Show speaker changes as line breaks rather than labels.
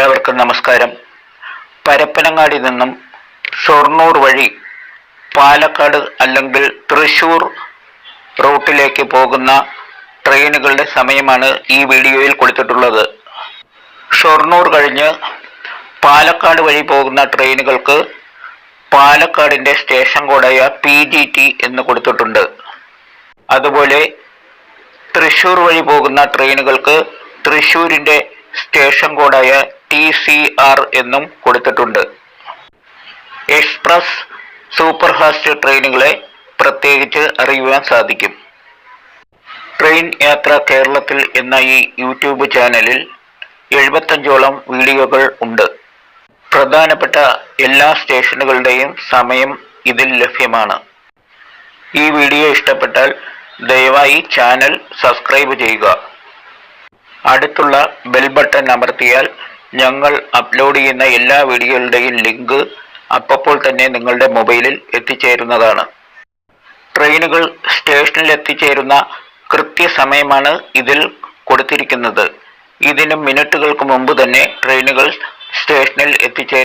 എല്ലാവർക്കും നമസ്കാരം. പരപ്പനങ്ങാടി നിന്നും ഷൊർണൂർ വഴി പാലക്കാട് അല്ലെങ്കിൽ തൃശൂർ റൂട്ടിലേക്ക് പോകുന്ന ട്രെയിനുകളുടെ സമയമാണ് ഈ വീഡിയോയിൽ കൊടുത്തിട്ടുള്ളത്. ഷൊർണൂർ കഴിഞ്ഞ് പാലക്കാട് വഴി പോകുന്ന ട്രെയിനുകൾക്ക് പാലക്കാടിന്റെ സ്റ്റേഷൻ കോഡായ പി ജി ടി എന്ന് കൊടുത്തിട്ടുണ്ട്. അതുപോലെ തൃശൂർ വഴി പോകുന്ന ട്രെയിനുകൾക്ക് തൃശൂരിന്റെ സ്റ്റേഷൻ കോഡായ ടി സി ആർ എന്നും കൊടുത്തിട്ടുണ്ട്. എക്സ്പ്രസ് സൂപ്പർ ഫാസ്റ്റ് ട്രെയിനുകളെ പ്രത്യേകിച്ച് അറിയുവാൻ സാധിക്കും. ട്രെയിൻ യാത്ര കേരളത്തിൽ എന്ന ഈ യൂട്യൂബ് ചാനലിൽ എഴുപത്തഞ്ചോളം വീഡിയോകൾ ഉണ്ട്. പ്രധാനപ്പെട്ട എല്ലാ സ്റ്റേഷനുകളുടെയും സമയം ഇതിൽ ലഭ്യമാണ്. ഈ വീഡിയോ ഇഷ്ടപ്പെട്ടാൽ ദയവായി ചാനൽ സബ്സ്ക്രൈബ് ചെയ്യുക. അടുത്തുള്ള ബെൽ ബട്ടൺ അമർത്തിയാൽ ഞങ്ങൾ അപ്ലോഡ് ചെയ്യുന്ന എല്ലാ വീഡിയോകളുടെയും ലിങ്ക് അപ്പോൾ തന്നെ നിങ്ങളുടെ മൊബൈലിൽ എത്തിച്ചേരുന്നതാണ്. ട്രെയിനുകൾ സ്റ്റേഷനിൽ എത്തിച്ചേരുന്ന കൃത്യസമയമാണ് ഇതിൽ കൊടുത്തിരിക്കുന്നത്. ഇതിന് മിനിറ്റുകൾക്ക് മുമ്പ് തന്നെ ട്രെയിനുകൾ സ്റ്റേഷനിൽ എത്തിച്ചേ